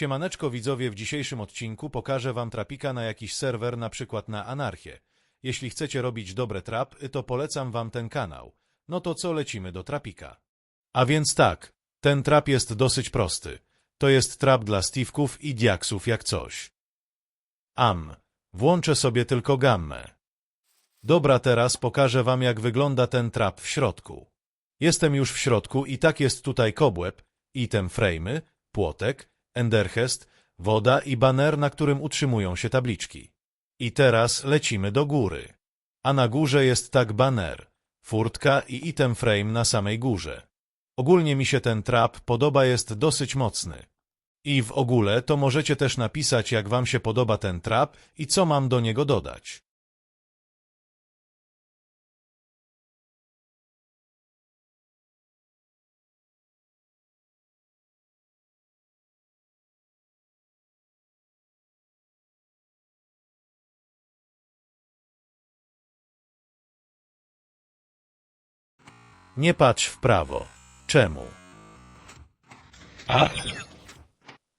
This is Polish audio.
Siemaneczko widzowie, w dzisiejszym odcinku pokażę wam trapika na jakiś serwer, na przykład na Anarchię. Jeśli chcecie robić dobre trapy, to polecam wam ten kanał. No to co, lecimy do trapika. A więc tak, ten trap jest dosyć prosty. To jest trap dla Steve'ków i diaksów jak coś. Am, włączę sobie tylko gammę. Dobra, teraz pokażę wam jak wygląda ten trap w środku. Jestem już w środku i tak jest tutaj kobłeb, item frame'y, płotek, enderchest, woda i baner, na którym utrzymują się tabliczki. I teraz lecimy do góry. A na górze jest tak baner, furtka i item frame na samej górze. Ogólnie mi się ten trap podoba, jest dosyć mocny. I w ogóle to możecie też napisać, jak wam się podoba ten trap i co mam do niego dodać. Nie patrz w prawo. Czemu? A,